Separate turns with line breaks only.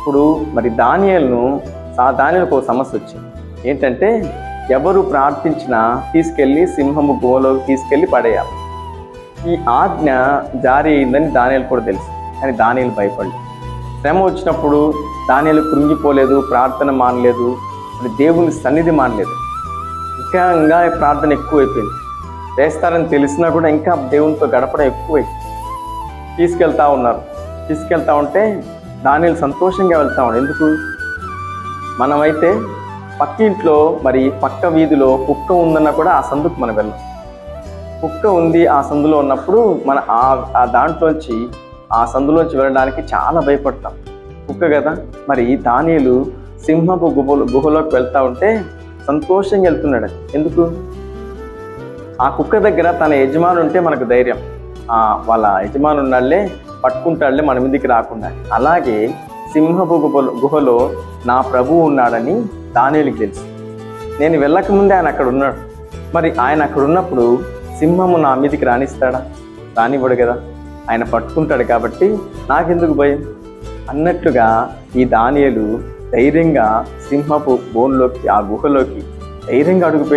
ఇప్పుడు మరి ధాన్యాలను ఆ దానిలకు ఒక సమస్య వచ్చింది. ఏంటంటే ఎవరు ప్రార్థించినా తీసుకెళ్ళి సింహము గోలోకి తీసుకెళ్ళి పడేయాలి. ఈ ఆజ్ఞ జారీ అయిందని దానియలు కూడా తెలుసు. కానీ దానియలు భయపడలేదు. శ్రమ వచ్చినప్పుడు దానియలు కృంగిపోలేదు ప్రార్థన మానలేదు మరి దేవుని సన్నిధి మానలేదు. ఇంకా ఇంకా ప్రార్థన ఎక్కువైపోయింది. చేస్తారని తెలిసినా కూడా ఇంకా దేవునితో గడపడం ఎక్కువైంది తీసుకెళ్తా ఉన్నారు. తీసుకెళ్తా ఉంటే దానిలు సంతోషంగా వెళ్తా ఉన్నాడు. ఎందుకు? మనమైతే పక్కింట్లో మరి పక్క వీధిలో కుక్క ఉందన్నా కూడా ఆ సందుకు మనం వెళ్ళాం. కుక్క ఉంది ఆ సందులో ఉన్నప్పుడు మన ఆ ఆ దాంట్లోంచి ఆ సందులోంచి వెళ్ళడానికి చాలా భయపడతాం. కుక్క కదా? మరి దానిలు సింహపు గుహలు గుహలోకి వెళ్తా ఉంటే సంతోషంగా వెళ్తున్నాడు. ఎందుకు? ఆ కుక్క దగ్గర తన యజమాని ఉంటే మనకు ధైర్యం. వాళ్ళ యజమాని పట్టుకుంటాళ్ళే మన మీదకి రాకుండా. అలాగే సింహపు గుహలో గుహలో నా ప్రభువు ఉన్నాడని దానిలకు తెలుసు. నేను వెళ్ళకముందే ఆయన అక్కడ ఉన్నాడు. మరి ఆయన అక్కడ ఉన్నప్పుడు సింహము నా మీదకి రాణిస్తాడా? రానివ్వడు కదా. ఆయన పట్టుకుంటాడు కాబట్టి నాకెందుకు భయం? అన్నట్లుగా ఈ దానియలు ధైర్యంగా సింహపు బోన్లోకి ఆ గుహలోకి ధైర్యంగా అడుగుపెట్టి